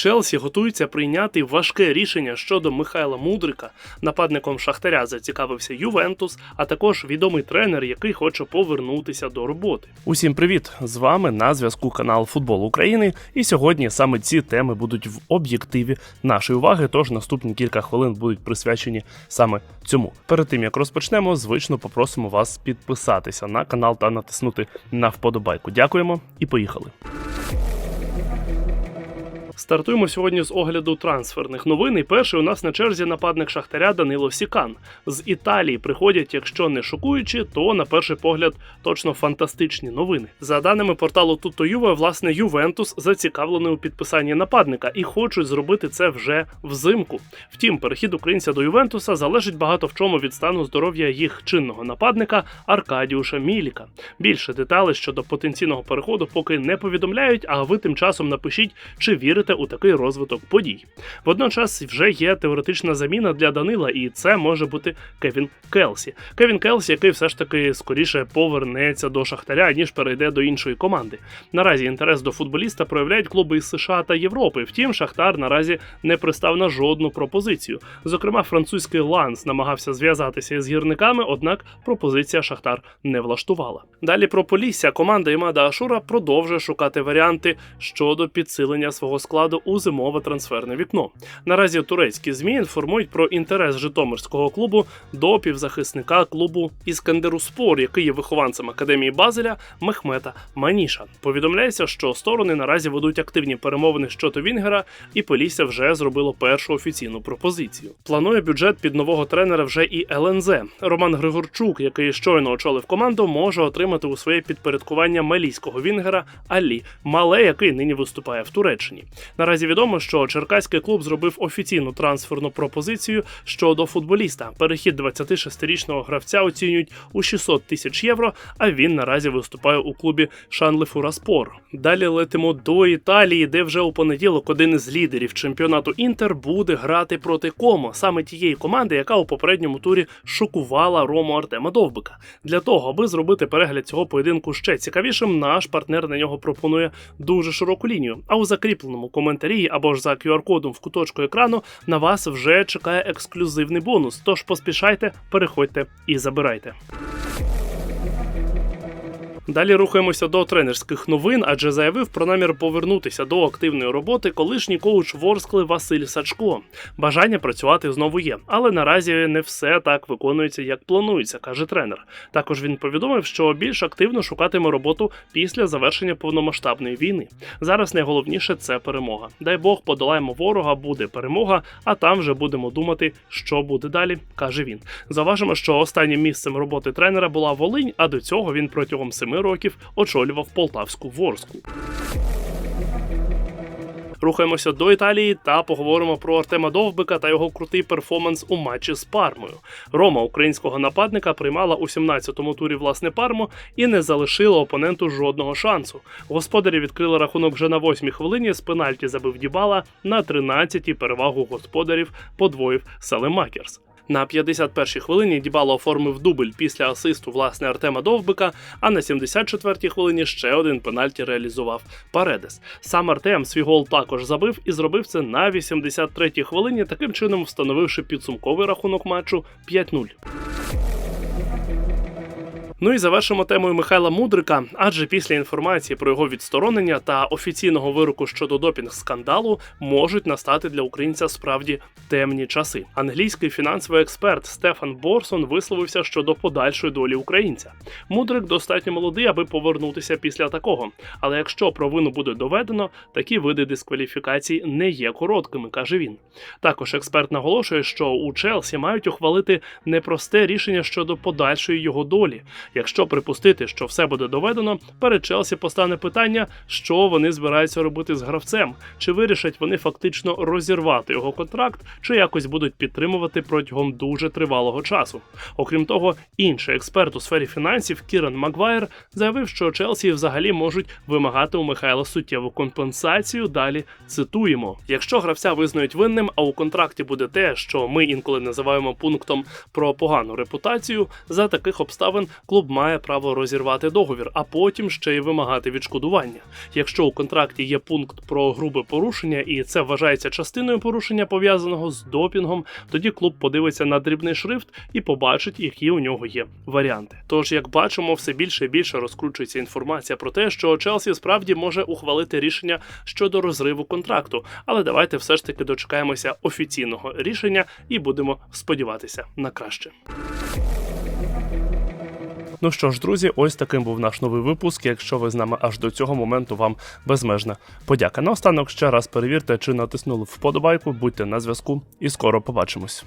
Челсі готується прийняти важке рішення щодо Михайла Мудрика. Нападником Шахтаря зацікавився Ювентус, а також відомий тренер, який хоче повернутися до роботи. Усім привіт! З вами на зв'язку канал Футбол України. І сьогодні саме ці теми будуть в об'єктиві нашої уваги. Тож наступні кілька хвилин будуть присвячені саме цьому. Перед тим як розпочнемо, звично попросимо вас підписатися на канал та натиснути на вподобайку. Дякуємо і поїхали. Стартуємо сьогодні з огляду трансферних новин. І перший у нас на черзі нападник Шахтаря Данило Сікан. З Італії приходять, якщо не шокуючі, то на перший погляд точно фантастичні новини. За даними порталу Tutto Juve, власне, Ювентус зацікавлений у підписанні нападника і хочуть зробити це вже взимку. Втім, перехід українця до Ювентуса залежить багато в чому від стану здоров'я їх чинного нападника Аркадіуша Міліка. Більше деталей щодо потенційного переходу поки не повідомляють. А ви тим часом напишіть, чи вірите у такий розвиток подій. Водночас вже є теоретична заміна для Данила, і це може бути Кевін Келсі. Кевін Келсі, який все ж таки скоріше повернеться до Шахтаря, ніж перейде до іншої команди. Наразі інтерес до футболіста проявляють клуби із США та Європи. Втім, Шахтар наразі не пристав на жодну пропозицію. Зокрема, французький Ланс намагався зв'язатися із гірниками, однак пропозиція Шахтар не влаштувала. Далі про Полісся команда Імада Ашура продовжує шукати варіанти щодо підсилення свого складу у зимове трансферне вікно. Наразі турецькі змі інформують про інтерес Житомирського клубу до півзахисника клубу Іскандеруспор, який є вихованцем академії Базеля Мехмета Маніша. Повідомляється, що сторони наразі ведуть активні перемовини щодо Вінгера, і Полісся вже зробило першу офіційну пропозицію. Планує бюджет під нового тренера вже і ЛНЗ. Роман Григорчук, який щойно очолив команду, може отримати у своє підпорядкування малійського Вінгера Алі Мале, який нині виступає в Туреччині. Наразі відомо, що черкаський клуб зробив офіційну трансферну пропозицію щодо футболіста. Перехід 26-річного гравця оцінюють у 600 тисяч євро. А він наразі виступає у клубі Шанли Фураспор. Далі летимо до Італії, де вже у понеділок один із лідерів чемпіонату Інтер буде грати проти Комо, саме тієї команди, яка у попередньому турі шокувала Рому Артема Довбика. Для того, аби зробити перегляд цього поєдинку ще цікавішим, наш партнер на нього пропонує дуже широку лінію. А у закріпленому коментарі або ж за QR-кодом в куточку екрану на вас вже чекає ексклюзивний бонус. Тож поспішайте, переходьте і забирайте. Далі рухаємося до тренерських новин, адже заявив про намір повернутися до активної роботи колишній коуч Ворскли Василь Сачко. Бажання працювати знову є, але наразі не все так виконується, як планується, каже тренер. Також він повідомив, що більш активно шукатиме роботу після завершення повномасштабної війни. Зараз найголовніше це перемога. Дай Бог, подолаємо ворога, буде перемога, а там вже будемо думати, що буде далі, каже він. Заважимо, що останнім місцем роботи тренера була Волинь, а до цього він протягом семи років очолював полтавську ворску. Рухаємося до Італії та поговоримо про Артема Довбика та його крутий перформанс у матчі з Пармою. Рома українського нападника приймала у 17-му турі власне Парму і не залишила опоненту жодного шансу. Господарі відкрили рахунок вже на 8-й хвилині. З пенальті забив Дібала на 13-й перевагу господарів подвоїв Салемакерс. На 51-й хвилині Дібало оформив дубль після асисту власне Артема Довбика, а на 74-й хвилині ще один пенальті реалізував Паредес. Сам Артем свій гол також забив і зробив це на 83-й хвилині, таким чином встановивши підсумковий рахунок матчу 5-0. Ну і завершимо темою Михайла Мудрика, адже після інформації про його відсторонення та офіційного вироку щодо допінг скандалу можуть настати для українця справді темні часи. Англійський фінансовий експерт Стефан Борсон висловився щодо подальшої долі українця. Мудрик достатньо молодий, аби повернутися після такого. Але якщо провину буде доведено, такі види дискваліфікації не є короткими, каже він. Також експерт наголошує, що у Челсі мають ухвалити непросте рішення щодо подальшої його долі. Якщо припустити, що все буде доведено, перед Челсі постане питання, що вони збираються робити з гравцем, чи вирішать вони фактично розірвати його контракт, чи якось будуть підтримувати протягом дуже тривалого часу. Окрім того, інший експерт у сфері фінансів Кіран Магвайр заявив, що Челсі взагалі можуть вимагати у Михайла суттєву компенсацію. Далі цитуємо: якщо гравця визнають винним, а у контракті буде те, що ми інколи називаємо пунктом про погану репутацію, за таких обставин клуб клуб має право розірвати договір, а потім ще й вимагати відшкодування. Якщо у контракті є пункт про грубе порушення, і це вважається частиною порушення пов'язаного з допінгом, тоді клуб подивиться на дрібний шрифт і побачить, які у нього є варіанти. Тож, як бачимо, все більше і більше розкручується інформація про те, що Челсі справді може ухвалити рішення щодо розриву контракту. Але давайте все ж таки дочекаємося офіційного рішення і будемо сподіватися на краще. Ну що ж, друзі, ось таким був наш новий випуск. Якщо ви з нами аж до цього моменту, вам безмежна подяка. Наостанок ще раз перевірте, чи натиснули вподобайку, будьте на зв'язку, і скоро побачимось.